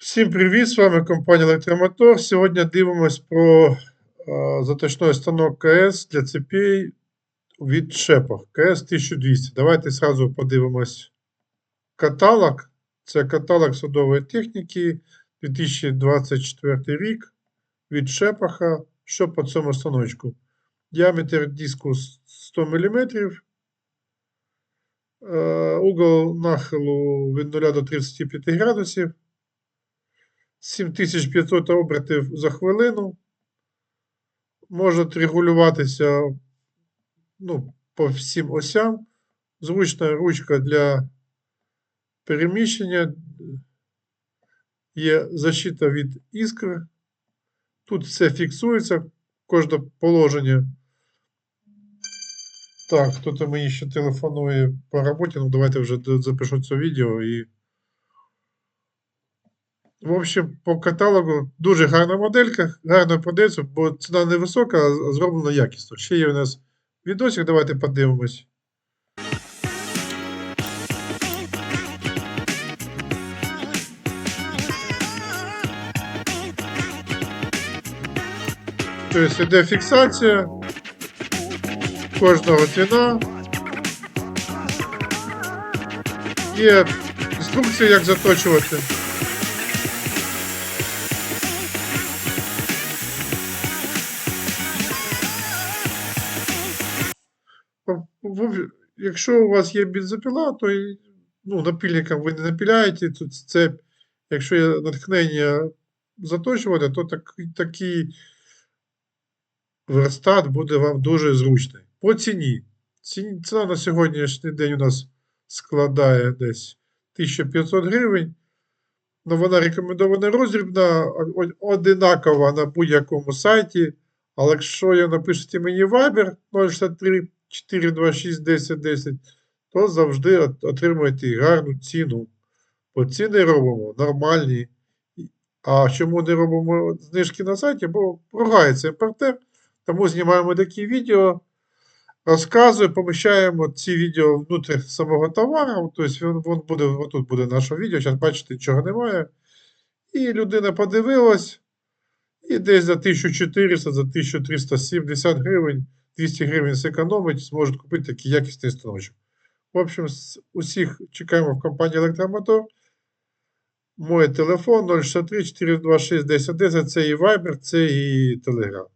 Всім привіт! З вами компанія Електромотор. Сьогодні дивимось про заточний станок КС для цепей від Шепах КС 1200. Давайте зразу подивимось каталог. Це каталог садової техніки 2024 рік від Шепаха. Що по цьому станочку? Діаметр диску 100 мм. Е, Угол нахилу від 0 до 35 градусів. 7500 обертів за хвилину. Можуть регулюватися ну, по всім осям. Зручна ручка для переміщення. Є защита від іскр. Тут все фіксується, кожне положення. Так, хто-то мені ще телефонує по роботі. Ну, давайте вже запишу це відео і. В общем, по каталогу дуже гарна моделька, гарно продається, бо ціна невисока, а зроблена якісно. Ще є у нас відосик, давайте подивимось. Тобто йде фіксація кожного ціна. Є інструкція, як заточувати. Якщо у вас є бензопіла, то ну, напильником ви не напіляєте тут цепь. Якщо є натхнення заточувати, то так, такий верстат буде вам дуже зручний. По ціні. Ціна на сьогоднішній день у нас складає десь 1500 гривень. Ну, вона рекомендована о- одинакова на будь-якому сайті. Але якщо я напишете мені Viber 063 426 10 10, то завжди от- отримуєте гарну ціну. Бо ціни робимо нормальні. А чому не робимо знижки на сайті? Бо ругається імпортер. Тому знімаємо такі відео, розказую, поміщаємо ці відео внутрі самого товару. Тобто буде, отут буде наше відео. Зараз бачите, нічого немає. І людина подивилась. І десь за 1400, за 1370 гривень, 200 гривень зекономить, зможуть купити такий якісний станочок. В общем, усіх чекаємо в компанії Електромотор. Мой телефон 063 426 1010, це і Viber, це і Telegram.